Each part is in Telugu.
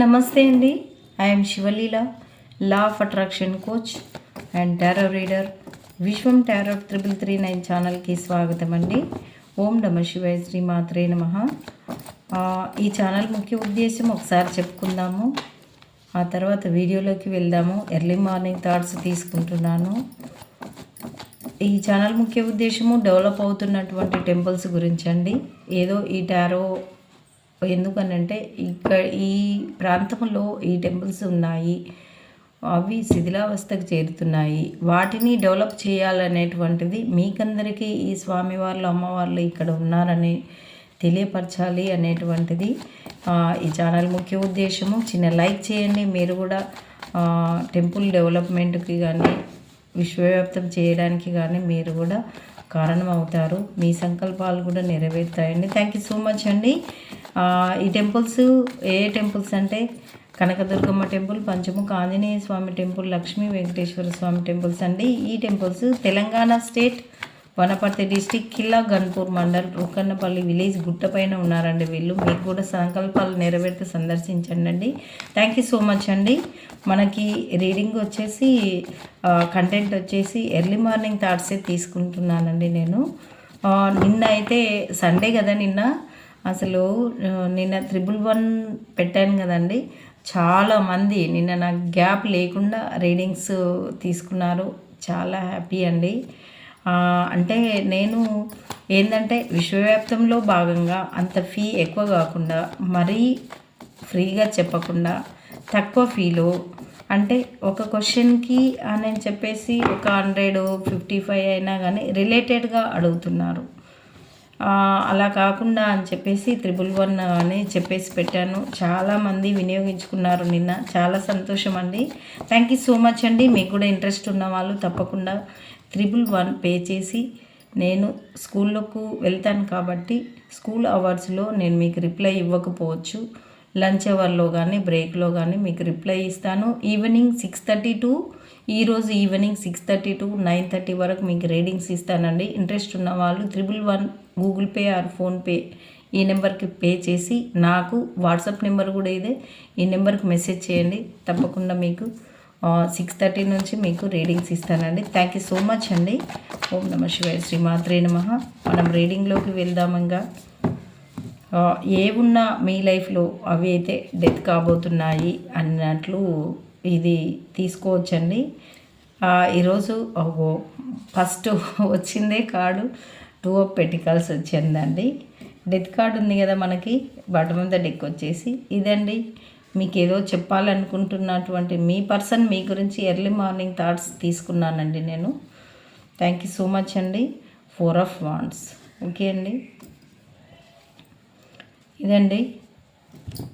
నమస్తే అండి. I'm Shivaleela law of attraction coach and tarot reader Vishwam tarot triple three nine ఛానల్కి స్వాగతం అండి. ఓం నమ శివాయ శ్రీ మాత్రే నమ. ఈ ఛానల్ ముఖ్య ఉద్దేశం ఒకసారి చెప్పుకుందాము. ఆ తర్వాత వీడియోలోకి వెళ్దాము. ఎర్లీ మార్నింగ్ థాట్స్ తీసుకుంటున్నాను. ఈ ఛానల్ ముఖ్య ఉద్దేశము డెవలప్ అవుతున్నటువంటి టెంపుల్స్ గురించి అండి. ఏదో ఈ టారో ఎందుకనంటే ఇక్కడ ఈ ప్రాంతంలో ఈ టెంపుల్స్ ఉన్నాయి అవి శిథిలావస్థకు చేరుతున్నాయి. వాటిని డెవలప్ చేయాలనేటువంటిది మీకందరికీ ఈ స్వామివార్లు అమ్మవార్లు ఇక్కడ ఉన్నారని తెలియపరచాలి అనేటువంటిది ఈ ఛానల్ ముఖ్య ఉద్దేశము. చిన్న లైక్ చేయండి. మీరు కూడా టెంపుల్ డెవలప్మెంట్కి కానీ విశ్వవ్యాప్తం చేయడానికి కానీ మీరు కూడా కారణం అవుతారు మీ సంకల్పాలు కూడా నెరవేరుతాయండి. థ్యాంక్ యూ సో మచ్ అండి. ఈ టెంపుల్స్ ఏ టెంపుల్స్ అంటే Kanakadurgamma temple Panchamukha Anjaneya Swamy temple Lakshmi Venkateswara Swamy temples అండి. ఈ temples Telangana state Wanaparthy district Killa Ghanpur mandal Rukkannapalli village గుట్టపైన ఉన్నారండి వీళ్ళు. మీకు కూడా సంకల్పాలు నెరవేర్తే సందర్శించండి అండి. థ్యాంక్ యూ సో మచ్ అండి. మనకి రీడింగ్ వచ్చేసి కంటెంట్ వచ్చేసి ఎర్లీ మార్నింగ్ థాట్సే తీసుకుంటున్నానండి నేను. నిన్న అయితే సండే కదా నిన్న. అసలు నిన్న త్రిబుల్ వన్ పెట్టాను కదండి. చాలామంది నిన్న నాకు గ్యాప్ లేకుండా రీడింగ్స్ తీసుకున్నారు. చాలా హ్యాపీ అండి. అంటే నేను ఏంటంటే విశ్వవ్యాప్తంలో భాగంగా అంత ఫీ ఎక్కువ కాకుండా మరీ ఫ్రీగా చెప్పకుండా తక్కువ ఫీలో అంటే ఒక క్వశ్చన్కి అని చెప్పేసి ఒక హండ్రెడ్ ఫిఫ్టీ ఫైవ్ అయినా కానీ రిలేటెడ్గా అడుగుతున్నారు. అలా కాకుండా అని చెప్పేసి త్రిబుల్ వన్ అని చెప్పేసి పెట్టాను. చాలామంది వినియోగించుకున్నారు నిన్న. చాలా సంతోషం అండి. థ్యాంక్ యూ సో మచ్ అండి. మీకు కూడా ఇంట్రెస్ట్ ఉన్న వాళ్ళు తప్పకుండా త్రిబుల్ వన్ పే చేసి నేను స్కూల్లోకి వెళ్తాను కాబట్టి స్కూల్ అవర్స్లో నేను మీకు రిప్లై ఇవ్వకపోవచ్చు. లంచ్ అవర్లో కానీ బ్రేక్లో కానీ మీకు రిప్లై ఇస్తాను. ఈవినింగ్ సిక్స్ థర్టీ టు ఈరోజు evening six thirty to nine thirty వరకు మీకు రీడింగ్స్ ఇస్తానండి. ఇంట్రెస్ట్ ఉన్న వాళ్ళు triple one Google Pay or PhonePe ఈ నెంబర్కి పే చేసి నాకు వాట్సాప్ నెంబర్ కూడా ఇదే. ఈ నెంబర్కి మెసేజ్ చేయండి. తప్పకుండా మీకు సిక్స్ థర్టీ నుంచి మీకు రీడింగ్స్ ఇస్తానండి. థ్యాంక్ యూ సో మచ్ అండి. ఓం నమ శివాయ శ్రీమాత్రే నమ. మనం రీడింగ్లోకి వెళ్దామంగా ఏ ఉన్నా మీ లైఫ్లో అవి అయితే డెత్ కాబోతున్నాయి అన్నట్లు ఇది తీసుకోవచ్చండి. ఈరోజు ఫస్ట్ వచ్చిందే కార్డు టూ ఆఫ్ పెటికల్స్ వచ్చిందండి. డెత్ కార్డు ఉంది కదా మనకి బాటమ్ ఆఫ్ ద డెక్ వచ్చేసి ఇదండి. మీకు ఏదో చెప్పాలనుకుంటున్నటువంటి మీ పర్సన్ మీ గురించి ఎర్లీ మార్నింగ్ థాట్స్ తీసుకున్నానండి నేను. థ్యాంక్ యూ సో మచ్ అండి. ఫోర్ ఆఫ్ వాండ్స్ ఓకే అండి? ఇదండి.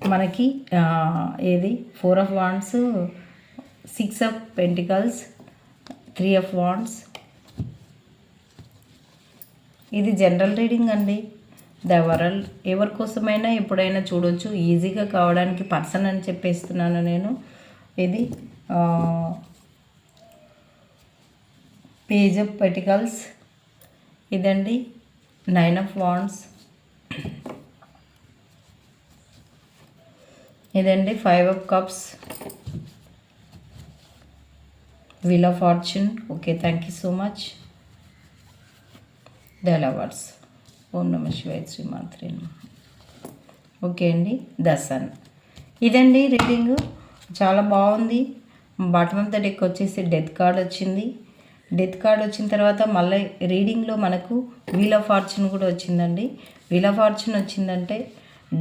మనకి ఏది? Four of wands six of pentacles three of wands ఇది జనరల్ రీడింగ్ అండి. ద వరల్డ్ ఎవరి కోసమైనా ఎప్పుడైనా చూడొచ్చు. ఈజీగా కావడానికి పర్సన్ అని చెప్పేస్తున్నాను నేను. ఇది పేజ్ ఆఫ్ పెటికల్స్. ఇదండి నైన్ ఆఫ్ వాండ్స్. ఇదండి five of cups. Wheel of fortune okay thank you so much the lovers ఓం నమ శివాయ శ్రీమాత్రే ఓకే అండి దసన్ ఇదండి రీడింగ్. చాలా బాగుంది. బాటమ్ ఆఫ్ ద డెక్ వచ్చేసి డెత్ కార్డ్ వచ్చింది. డెత్ కార్డ్ వచ్చిన తర్వాత మళ్ళీ రీడింగ్లో మనకు వీల్ ఆఫ్ ఫార్చ్యూన్ కూడా వచ్చిందండి. వీల్ ఆఫ్ ఫార్చ్యూన్ వచ్చిందంటే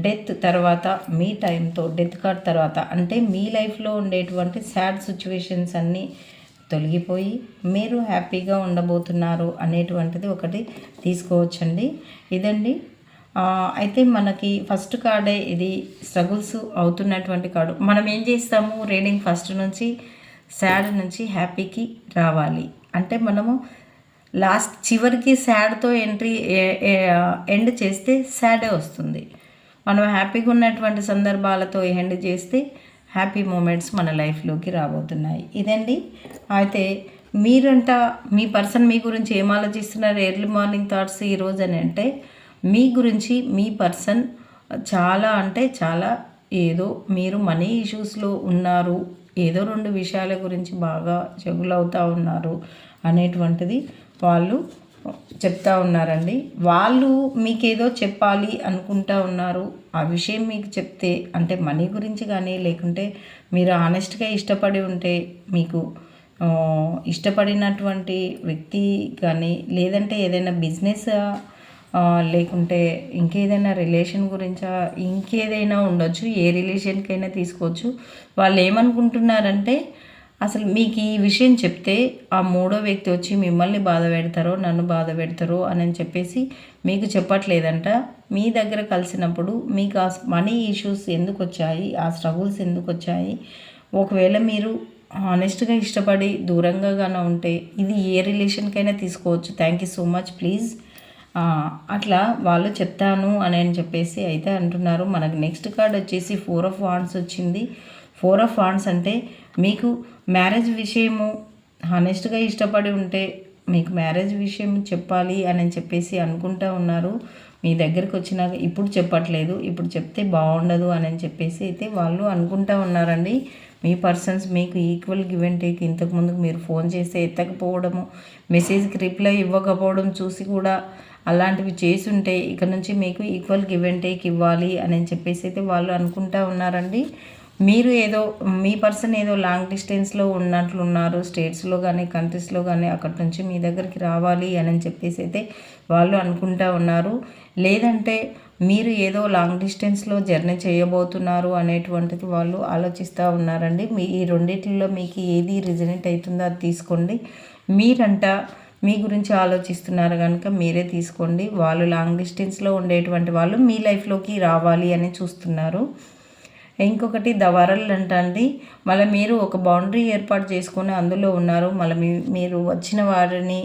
డెత్ తర్వాత మీ టైంతో డెత్ కార్డ్ తర్వాత అంటే మీ లైఫ్లో ఉండేటువంటి సాడ్ సిచ్యువేషన్స్ అన్నీ తొలగిపోయి మీరు హ్యాపీగా ఉండబోతున్నారు అనేటువంటిది ఒకటి తీసుకోవచ్చండి. ఇదండి. అయితే మనకి ఫస్ట్ కార్డే ఇది స్ట్రగుల్స్ అవుతున్నటువంటి కార్డు. మనం ఏం చేస్తాము? రీడింగ్ ఫస్ట్ నుంచి శాడ్ నుంచి హ్యాపీకి రావాలి. అంటే మనము లాస్ట్ చివరికి శాడ్తో ఎంట్రీ ఎండ్ చేస్తే శాడే వస్తుంది. మనం హ్యాపీగా ఉన్నటువంటి సందర్భాలతో ఎండ్ చేస్తే హ్యాపీ మూమెంట్స్ మన లైఫ్లోకి రాబోతున్నాయి. ఇదండి. అయితే మీరంట మీ పర్సన్ మీ గురించి ఏం ఆలోచిస్తున్నారు? ఎర్లీ మార్నింగ్ థాట్స్ ఈరోజు అని అంటే మీ గురించి మీ పర్సన్ చాలా అంటే చాలా ఏదో మీరు మనీ ఇష్యూస్లో ఉన్నారు ఏదో రెండు విషయాల గురించి బాగా చెగులవుతూ ఉన్నారు అనేటువంటిది వాళ్ళు చెప్తా ఉన్నారండి. వాళ్ళు మీకేదో చెప్పాలి అనుకుంటా ఉన్నారు. ఆ విషయం మీకు చెప్తే అంటే మనీ గురించి కానీ లేకుంటే మీరు ఆనెస్ట్గా ఇష్టపడి ఉంటే మీకు ఇష్టపడినటువంటి వ్యక్తి కానీ లేదంటే ఏదైనా బిజినెస్ లేకుంటే ఇంకేదైనా రిలేషన్ గురించా ఇంకేదైనా ఉండొచ్చు ఏ రిలేషన్కైనా తీసుకోవచ్చు. వాళ్ళు ఏమనుకుంటున్నారంటే అసలు మీకు ఈ విషయం చెప్తే ఆ మూడో వ్యక్తి వచ్చి మిమ్మల్ని బాధ పెడతారో నన్ను బాధ పెడతారో అని చెప్పేసి మీకు చెప్పట్లేదంట. మీ దగ్గర కలిసినప్పుడు మీకు ఆ మనీ ఇష్యూస్ ఎందుకు వచ్చాయి ఆ స్ట్రగుల్స్ ఎందుకు వచ్చాయి ఒకవేళ మీరు హానెస్ట్గా ఇష్టపడి దూరంగా ఉంటే ఇది ఏ రిలేషన్కైనా తీసుకోవచ్చు. Thank you so much please అట్లా వాళ్ళు చెప్తాను అని అని చెప్పేసి అయితే అంటున్నారు. మనకు నెక్స్ట్ కార్డ్ వచ్చేసి ఫోర్ ఆఫ్ వాండ్స్ వచ్చింది. ఫోర్ ఆఫ్ వాండ్స్ అంటే మీకు మ్యారేజ్ విషయము హానెస్ట్గా ఇష్టపడి ఉంటే మీకు మ్యారేజ్ విషయం చెప్పాలి అని చెప్పేసి అనుకుంటా ఉన్నారు. మీ దగ్గరికి వచ్చినాక ఇప్పుడు చెప్పట్లేదు. ఇప్పుడు చెప్తే బాగుండదు అని చెప్పేసి అయితే వాళ్ళు అనుకుంటా ఉన్నారండి. మీ పర్సన్స్ మీకు ఈక్వల్ గివ్ అండ్ టేక్ ఇంతకుముందు మీరు ఫోన్ చేస్తే ఎత్తకపోవడము మెసేజ్కి రిప్లై ఇవ్వకపోవడం చూసి కూడా అలాంటివి చేసి ఉంటే ఇక నుంచి మీకు ఈక్వల్ గివ్ అండ్ టేక్ ఇవ్వాలి అని చెప్పేసి అయితే వాళ్ళు అనుకుంటా ఉన్నారండి. మీరు ఏదో మీ పర్సన్ ఏదో లాంగ్ డిస్టెన్స్లో ఉన్నట్లు ఉన్నారు స్టేట్స్లో కానీ కంట్రీస్లో కానీ అక్కడి నుంచి మీ దగ్గరికి రావాలి అని చెప్పేసి అయితే వాళ్ళు అనుకుంటా ఉన్నారు. లేదంటే మీరు ఏదో లాంగ్ డిస్టెన్స్లో జర్నీ చేయబోతున్నారు అనేటువంటిది వాళ్ళు ఆలోచిస్తూ ఉన్నారండి. మీ ఈ రెండింటిలో మీకు ఏది రిజనేట్ అవుతుందో అది తీసుకోండి. మీరంట మీ గురించి ఆలోచిస్తున్నారు కనుక మీరే తీసుకోండి. వాళ్ళు లాంగ్ డిస్టెన్స్లో ఉండేటువంటి వాళ్ళు మీ లైఫ్లోకి రావాలి అని చూస్తున్నారు. ఇంకొకటి దవరల్ అంటండి మళ్ళీ మీరు ఒక బౌండరీ ఏర్పాటు చేసుకొని అందులో ఉన్నారు. మళ్ళీ మీరు వచ్చిన వారిని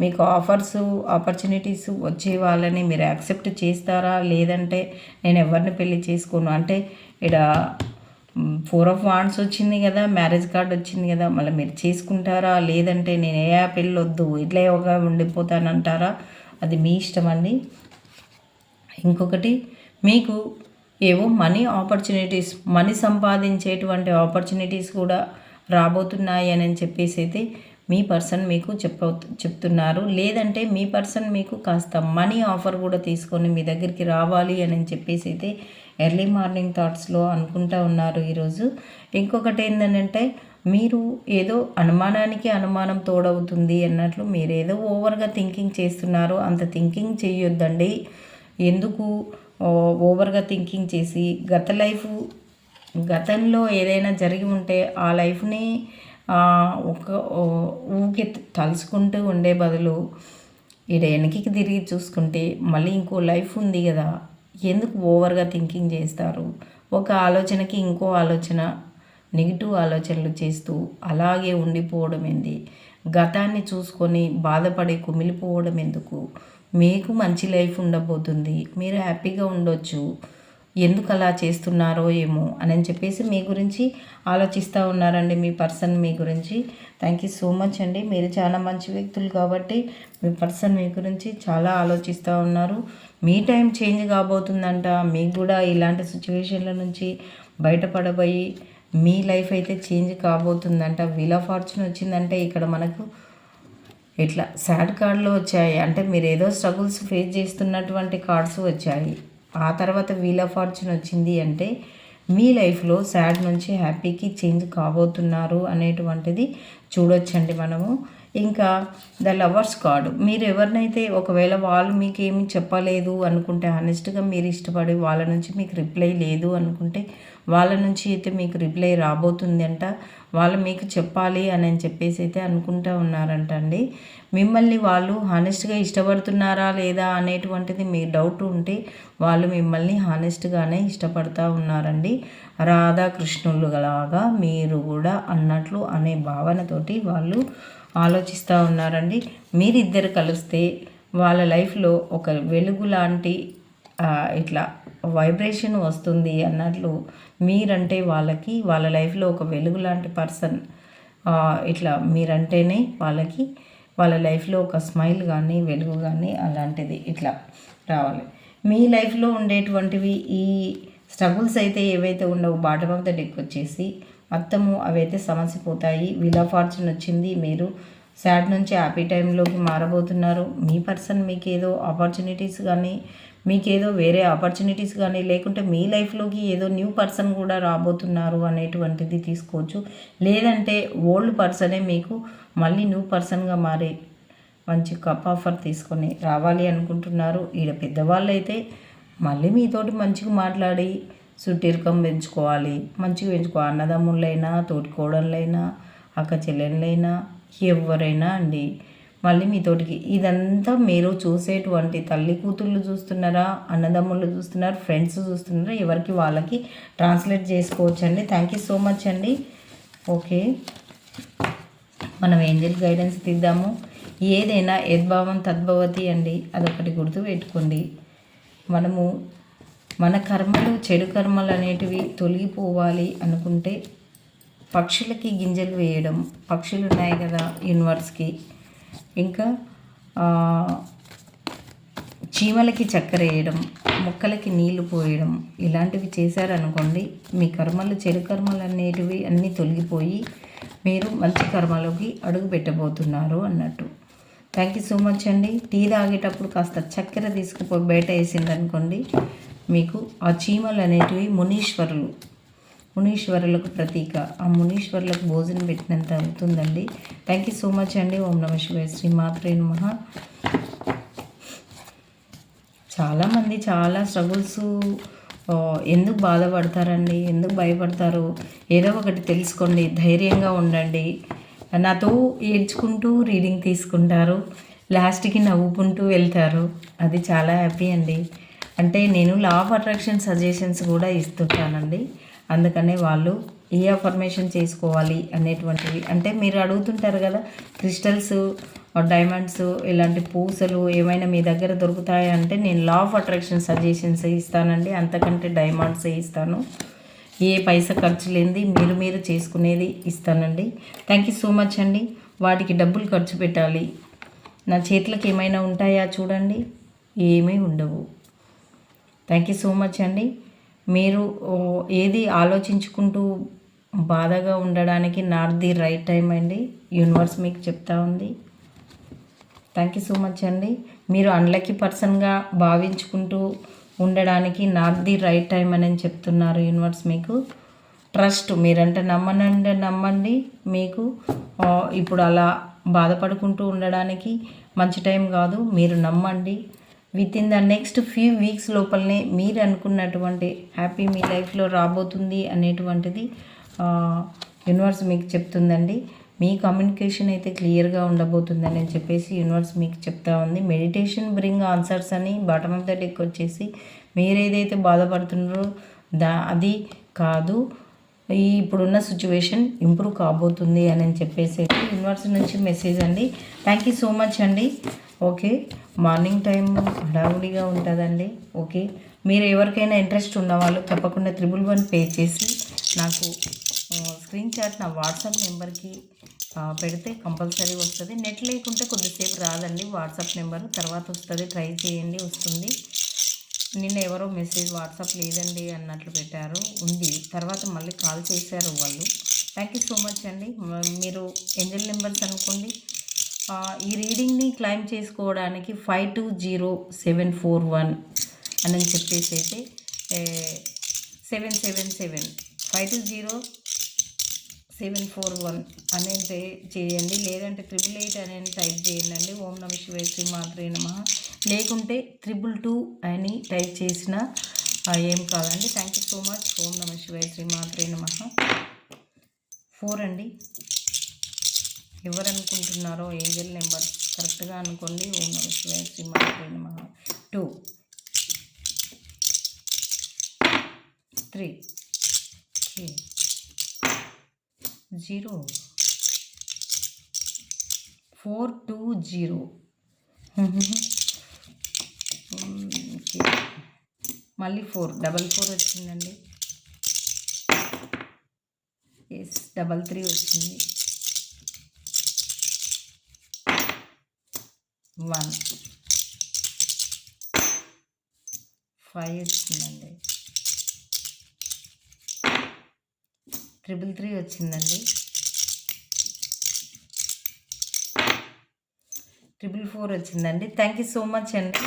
మీకు ఆఫర్స్ ఆపర్చునిటీస్ వచ్చే వాళ్ళని మీరు యాక్సెప్ట్ చేస్తారా? లేదంటే నేను ఎవరిని పెళ్ళి చేసుకోను? అంటే ఇక్కడ ఫోర్ ఆఫ్ వాండ్స్ వచ్చింది కదా మ్యారేజ్ కార్డ్ వచ్చింది కదా మళ్ళీ మీరు చేసుకుంటారా? లేదంటే నేను ఏ పెళ్ళి వద్దు ఇట్లా ఒక ఉండిపోతానంటారా? అది మీ ఇష్టం అండి. ఇంకొకటి మీకు ఏవో మనీ ఆపర్చునిటీస్ మనీ సంపాదించేటువంటి ఆపర్చునిటీస్ కూడా రాబోతున్నాయి అని చెప్పేసి అయితే మీ పర్సన్ మీకు చెప్ప చెప్తున్నారు. లేదంటే మీ పర్సన్ మీకు కాస్త మనీ ఆఫర్ కూడా తీసుకొని మీ దగ్గరికి రావాలి అని చెప్పేసి అయితే ఎర్లీ మార్నింగ్ థాట్స్లో అనుకుంటా ఉన్నారు ఈరోజు. ఇంకొకటి ఏంటంటే మీరు ఏదో అనుమానానికి అనుమానం తోడవుతుంది అన్నట్లు మీరు ఏదో ఓవర్గా థింకింగ్ చేస్తున్నారు. అంత థింకింగ్ చేయొద్దండి. ఎందుకు ఓవర్గా థింకింగ్ చేసి గత లైఫ్ గతంలో ఏదైనా జరిగి ఉంటే ఆ లైఫ్ని ఒక ఊకే తలుచుకుంటూ ఉండే బదులు ఇక్కడ వెనక్కి తిరిగి చూసుకుంటే మళ్ళీ ఇంకో లైఫ్ ఉంది కదా. ఎందుకు ఓవర్గా థింకింగ్ చేస్తారు? ఒక ఆలోచనకి ఇంకో ఆలోచన నెగిటివ్ ఆలోచనలు చేస్తూ అలాగే ఉండిపోవడం ఏంది? గతాన్ని చూసుకొని బాధపడి కుమిలిపోవడం ఎందుకు? మీకు మంచి లైఫ్ ఉండబోతుంది. మీరు హ్యాపీగా ఉండొచ్చు. ఎందుకు అలా చేస్తున్నారో ఏమో అని చెప్పేసి మీ గురించి ఆలోచిస్తూ ఉన్నారండి మీ పర్సన్ మీ గురించి. థ్యాంక్ యూ సో మచ్ అండి. మీరు చాలా మంచి వ్యక్తులు కాబట్టి మీ పర్సన్ మీ గురించి చాలా ఆలోచిస్తూ ఉన్నారు. మీ టైం చేంజ్ కాబోతుందంట. మీకు కూడా ఇలాంటి సిచ్యువేషన్ల నుంచి బయటపడబోయి మీ లైఫ్ అయితే చేంజ్ కాబోతుందంట. వీల్ ఆఫ్ ఫార్చ్యూన్ వచ్చిందంటే ఇక్కడ మనకు ఇట్లా సాడ్ కార్డులు వచ్చాయి. అంటే మీరు ఏదో స్ట్రగుల్స్ ఫేస్ చేస్తున్నటువంటి కార్డ్స్ వచ్చాయి. ఆ తర్వాత వీల్ ఆఫ్ ఫార్చ్యూన్ వచ్చింది అంటే మీ లైఫ్లో సాడ్ నుంచి హ్యాపీకి చేంజ్ కాబోతున్నారు అనేటువంటిది చూడొచ్చండి మనము. ఇంకా ద లవర్స్ కార్డు. మీరు ఎవరినైతే ఒకవేళ వాళ్ళు మీకు ఏమి చెప్పలేదు అనుకుంటే హానెస్ట్గా మీరు ఇష్టపడి వాళ్ళ నుంచి మీకు రిప్లై లేదు అనుకుంటే వాళ్ళ నుంచి అయితే మీకు రిప్లై రాబోతుంది అంట వాళ్ళు మీకు చెప్పాలి అని చెప్పేసి అయితే అనుకుంటూ ఉన్నారంట అండి మిమ్మల్ని వాళ్ళు హానెస్ట్గా ఇష్టపడుతున్నారా లేదా అనేటువంటిది మీ డౌట్ ఉంటే వాళ్ళు మిమ్మల్ని హానెస్ట్గానే ఇష్టపడుతూ ఉన్నారండి. రాధాకృష్ణులులాగా మీరు కూడా అన్నట్లు అనే భావనతోటి వాళ్ళు ఆలోచిస్తూ ఉన్నారండి. మీరిద్దరు కలిస్తే వాళ్ళ లైఫ్లో ఒక వెలుగు లాంటి ఇట్లా వైబ్రేషన్ వస్తుంది అన్నట్లు మీరంటే వాళ్ళకి వాళ్ళ లైఫ్లో ఒక వెలుగు లాంటి పర్సన్ ఇట్లా మీరంటేనే వాళ్ళకి వాళ్ళ లైఫ్లో ఒక స్మైల్ కానీ వెలుగు కానీ అలాంటిది ఇట్లా రావాలి. మీ లైఫ్లో ఉండేటువంటివి ఈ స్ట్రగుల్స్ అయితే ఏవైతే ఉండవు బాటమ్ ఆఫ్ ద డెక్ వచ్చేసి మొత్తము అవైతే సమస్య పోతాయి వీల్ ఆఫ్ ఫార్చ్యూన్ వచ్చింది. మీరు సాడ్ నుంచి హ్యాపీ టైంలోకి మారబోతున్నారు. మీ పర్సన్ మీకు ఏదో ఆపర్చునిటీస్ కానీ మీకేదో వేరే ఆపర్చునిటీస్ కానీ లేకుంటే మీ లైఫ్లోకి ఏదో న్యూ పర్సన్ కూడా రాబోతున్నారు అనేటువంటిది తీసుకోవచ్చు. లేదంటే ఓల్డ్ పర్సనే మీకు మళ్ళీ న్యూ పర్సన్గా మారే మంచి కప్ ఆఫర్ తీసుకొని రావాలి అనుకుంటున్నారు. ఈడ పెద్దవాళ్ళు అయితే మళ్ళీ మీతోటి మంచిగా మాట్లాడి సుట్టిరకం పెంచుకోవాలి. మంచిగా పెంచుకోవాలి అన్నదమ్ముళ్ళైనా తోటి కోడళ్ళైనా అక్క చెల్లెళ్ళైనా ఎవరైనా అండి. మళ్ళీ మీతోటికి ఇదంతా మీరు చూసేటువంటి తల్లి కూతుళ్ళు చూస్తున్నారా అన్నదమ్ముళ్ళు చూస్తున్నారు ఫ్రెండ్స్ చూస్తున్నారా ఎవరికి వాళ్ళకి ట్రాన్స్లేట్ చేసుకోవచ్చు అండి థ్యాంక్ యూ సో మచ్ అండి. ఓకే. మనం ఏంజల్ గైడెన్స్ తీద్దాము. ఏదైనా యద్భావం తద్భవతి అండి అదొకటి గుర్తు పెట్టుకోండి మనము మన కర్మలు చెడు కర్మలు అనేటివి తొలగిపోవాలి అనుకుంటే పక్షులకి గింజలు వేయడం పక్షులు ఉన్నాయి కదా యూనివర్స్కి. ఇంకా చీమలకి చక్కెర వేయడం మొక్కలకి నీళ్ళు పోయడం ఇలాంటివి చేశారనుకోండి మీ కర్మలు చెడు కర్మలు అనేటివి అన్నీ తొలగిపోయి మీరు మంచి కర్మలోకి అడుగు పెట్టబోతున్నారు అన్నట్టు. థ్యాంక్ యూ సో మచ్ అండి. టీ తాగేటప్పుడు కాస్త చక్కెర తీసుకుపోయి బయట వేసిందనుకోండి మీకు ఆ చీమలు అనేటివి మునీశ్వరులు మునీశ్వరులకు ప్రతీక. ఆ మునీశ్వరులకు భోజనం పెట్టినంత అవుతుందండి థ్యాంక్ యూ సో మచ్ అండి. ఓం నమ శివాయ శ్రీ మాత్రే నమ. చాలామంది చాలా స్ట్రగుల్స్ ఎందుకు బాధపడతారండి? ఎందుకు భయపడతారు? ఏదో ఒకటి తెలుసుకోండి. ధైర్యంగా ఉండండి. నాతో ఏడ్చుకుంటూ రీడింగ్ తీసుకుంటారు. లాస్ట్కి నవ్వుకుంటూ వెళ్తారు. అది చాలా హ్యాపీ అండి. అంటే నేను లా ఆఫ్ అట్రాక్షన్ సజెషన్స్ కూడా ఇస్తుంటానండి. అందుకనే వాళ్ళు ఏ అఫర్మేషన్ చేసుకోవాలి అనేటువంటివి. అంటే మీరు అడుగుతుంటారు కదా క్రిస్టల్స్ డైమండ్స్ ఇలాంటి పూసలు ఏమైనా మీ దగ్గర దొరుకుతాయి అంటే నేను లా ఆఫ్ అట్రాక్షన్ సజెషన్స్ ఇస్తానండి. అంతకంటే డైమండ్స్ ఇస్తాను. ఏ పైసా ఖర్చు లేనిది మీరు మీరు చేసుకునేది ఇస్తానండి. థ్యాంక్ యూ సో మచ్ అండి. వాటికి డబ్బులు ఖర్చు పెట్టాలి. నా చేతులకు ఏమైనా ఉంటాయా చూడండి. ఏమీ ఉండవు. థ్యాంక్ యూ సో మచ్ అండి. మీరు ఏది ఆలోచించుకుంటూ బాధగా ఉండడానికి నాట్ ది రైట్ టైం అండి. యూనివర్స్ మీకు చెప్తా ఉంది. థ్యాంక్ యూ సో మచ్ అండి. మీరు అన్లక్కీ పర్సన్గా భావించుకుంటూ ఉండడానికి నాట్ ది రైట్ టైం అని చెప్తున్నారు యూనివర్స్ మీకు. ట్రస్ట్ మీరంటే నమ్మనండి నమ్మండి మీకు. ఇప్పుడు అలా బాధపడుకుంటూ ఉండడానికి మంచి టైం కాదు. మీరు నమ్మండి. Within the next few weeks లోపలనే మీరు అనుకున్నటువంటి హ్యాపీ మీ లైఫ్లో రాబోతుంది అనేటువంటిది యూనివర్స్ మీకు చెప్తుందండి. మీ కమ్యూనికేషన్ అయితే క్లియర్గా ఉండబోతుందని చెప్పేసి యూనివర్స్ మీకు చెప్తా ఉంది. మెడిటేషన్ బ్రింగ్ ఆన్సర్స్ అని బాటమ్ ఆఫ్ ద డెక్ వచ్చేసి మీరు ఏదైతే బాధపడుతున్నారో దా అది కాదు. ఈ ఇప్పుడున్న సిచ్యువేషన్ ఇంప్రూవ్ కాబోతుంది అని చెప్పేసి యూనివర్స్ నుంచి మెసేజ్ అండి. థ్యాంక్ యూ సో మచ్ అండి. ఓకే. మార్నింగ్ టైం హడావుడిగా ఉంటుందండి. ఓకే. మీరు ఎవరికైనా ఇంట్రెస్ట్ ఉన్నవాళ్ళు తప్పకుండా త్రిబుల్ వన్ పే చేసి నాకు స్క్రీన్ షాట్ నా వాట్సాప్ నెంబర్కి పెడితే కంపల్సరీ వస్తుంది. నెట్ లేకుంటే కొద్దిసేపు రాదండి వాట్సాప్ నెంబర్. తర్వాత వస్తుంది. ట్రై చేయండి వస్తుంది. నిన్న ఎవరో మెసేజ్ వాట్సాప్ లేదండి అన్నట్లు పెట్టారు. ఉంది. తర్వాత మళ్ళీ కాల్ చేశారు వాళ్ళు. థ్యాంక్ యూ సో మచ్ అండి. మీరు ఏంజల్ నెంబర్స్ అనుకోండి ఈ రీడింగ్ని క్లైమ్ చేసుకోవడానికి five two zero seven four one అని చెప్పేసి అయితే seven seven seven five two zero seven four one అనేది చేయండి. లేదంటే ట్రిపుల్ ఎయిట్ అనేది టైప్ చేయండి ఓం నమ శివాయ శ్రీ మాత్రే నమ. లేకుంటే త్రిబుల్ టూ అని టైప్ చేసిన ఏం కాదండి. థ్యాంక్ యూ సో మచ్ ఓం నమ శివాయ శ్రీ మాత్రే నమ. ఫోర్ అండి. ఎవరనుకుంటున్నారో ఏంజల్ నెంబర్ కరెక్ట్గా అనుకోండి ఓం నమ శివాయ శ్రీ మాత్రే నమ two. Three. Zero. Four two zero. మళ్ళీ ఫోర్. డబల్ ఫోర్ వచ్చిందండి. ఎస్ డబల్ త్రీ వచ్చింది. వన్. ఫైవ్ వచ్చిందండి. ట్రిపుల్ త్రీ వచ్చిందండి. ట్రిపుల్ ఫోర్ వచ్చిందండి. థ్యాంక్ యూ సో మచ్ అండి.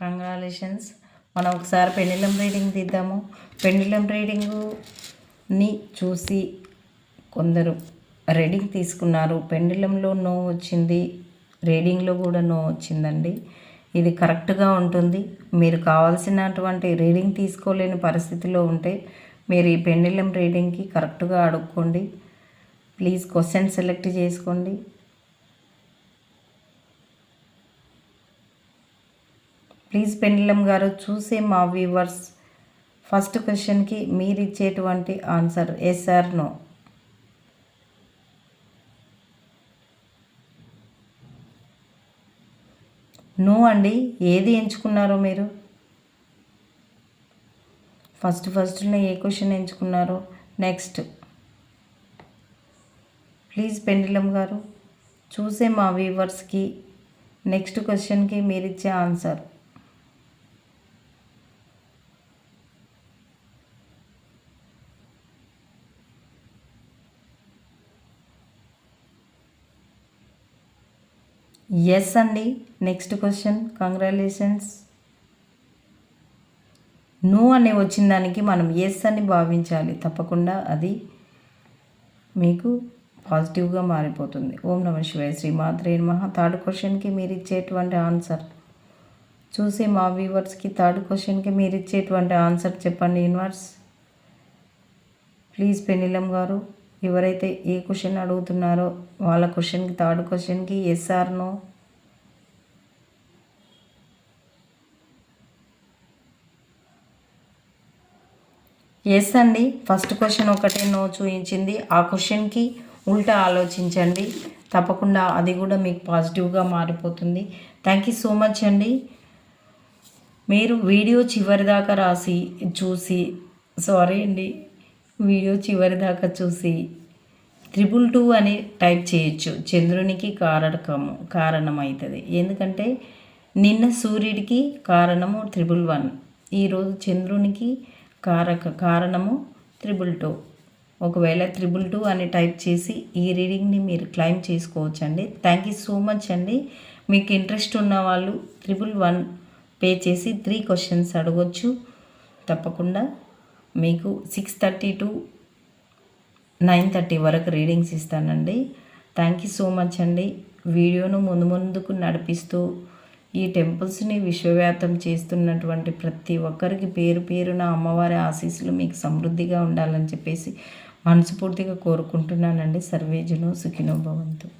కంగ్రాలేషన్స్ మనం ఒకసారి పెండిలం రీడింగ్ తీద్దాము. పెండిలం రీడింగుని చూసి కొందరు రీడింగ్ తీసుకున్నారు. పెండిలంలో నో వచ్చింది. రీడింగ్లో కూడాను వచ్చిందండి. ఇది కరెక్ట్గా ఉంటుంది. మీరు కావాల్సినటువంటి రీడింగ్ తీసుకోలేని పరిస్థితిలో ఉంటే మీరు ఈ పెండిలం రీడింగ్కి కరెక్ట్గా అడుక్కోండి. ప్లీజ్ క్వశ్చన్ సెలెక్ట్ చేసుకోండి. ప్లీజ్ పెండిలం గారు చూసే మా వ్యూవర్స్ ఫస్ట్ క్వశ్చన్కి మీరు ఇచ్చేటువంటి answer yes or no no అండి ఏది ఎంచుకున్నారో మీరు? ఫస్ట్ ఫస్ట్లో ఏ క్వశ్చన్ ఎంచుకున్నారో? నెక్స్ట్. ప్లీజ్ పెండిలం గారు చూసే మా వ్యూవర్స్కి నెక్స్ట్ క్వశ్చన్కి మీరు ఇచ్చే ఆన్సర్. ఎస్ అండి. నెక్స్ట్ క్వశ్చన్ కంగ్రాలేషన్స్ నో అనే వచ్చిన దానికి మనం ఎస్ అని భావించాలి. తప్పకుండా అది మీకు పాజిటివ్గా మారిపోతుంది. ఓం నమ శివాయ. శ్రీ మాత్రే మహా థర్డ్ క్వశ్చన్కి మీరు ఇచ్చేటువంటి ఆన్సర్ చూసి మా వ్యూవర్స్కి థర్డ్ క్వశ్చన్కి మీరు ఇచ్చేటువంటి ఆన్సర్ చెప్పండి యూనివర్స్ ప్లీజ్ పెనిలం గారు ఎవరైతే ఏ క్వశ్చన్ అడుగుతున్నారో వాళ్ళ క్వశ్చన్కి థర్డ్ క్వశ్చన్కి ఎస్ఆర్నో ఎస్ అండి. ఫస్ట్ క్వశ్చన్ ఒకటే నో చూపించింది. ఆ క్వశ్చన్కి ఉల్టా ఆలోచించండి. తప్పకుండా అది కూడా మీకు పాజిటివ్గా మారిపోతుంది. థ్యాంక్ యూ సో మచ్ అండి. మీరు వీడియో చివరి దాకా రాసి చూసి సారీ అండి వీడియో చివరి దాకా చూసి త్రిబుల్ టూ అని టైప్ చేయొచ్చు. చంద్రునికి కారకము కారణమవుతుంది ఎందుకంటే నిన్న సూర్యుడికి కారణము త్రిబుల్ వన్ ఈరోజు చంద్రునికి కారక కారణము త్రిబుల్ టూ. ఒకవేళ త్రిబుల్ టూ అని టైప్ చేసి ఈ రీడింగ్ని మీరు క్లైమ్ చేసుకోవచ్చండి. థ్యాంక్ యూ సో మచ్ అండి. మీకు ఇంట్రెస్ట్ ఉన్న వాళ్ళు త్రిబుల్ వన్ పే చేసి త్రీ క్వశ్చన్స్ అడగొచ్చు. తప్పకుండా మీకు six thirty to nine thirty వరకు రీడింగ్స్ ఇస్తానండి. థ్యాంక్ యూ సో మచ్ అండి. వీడియోను ముందు ముందుకు నడిపిస్తూ ఈ టెంపుల్స్ని విశ్వవ్యాప్తం చేస్తున్నటువంటి ప్రతి ఒక్కరికి పేరు పేరున అమ్మవారి ఆశీస్సులు మీకు సమృద్ధిగా ఉండాలని చెప్పేసి మనస్ఫూర్తిగా కోరుకుంటున్నానండి. సర్వేజను సుఖినో భవంతు.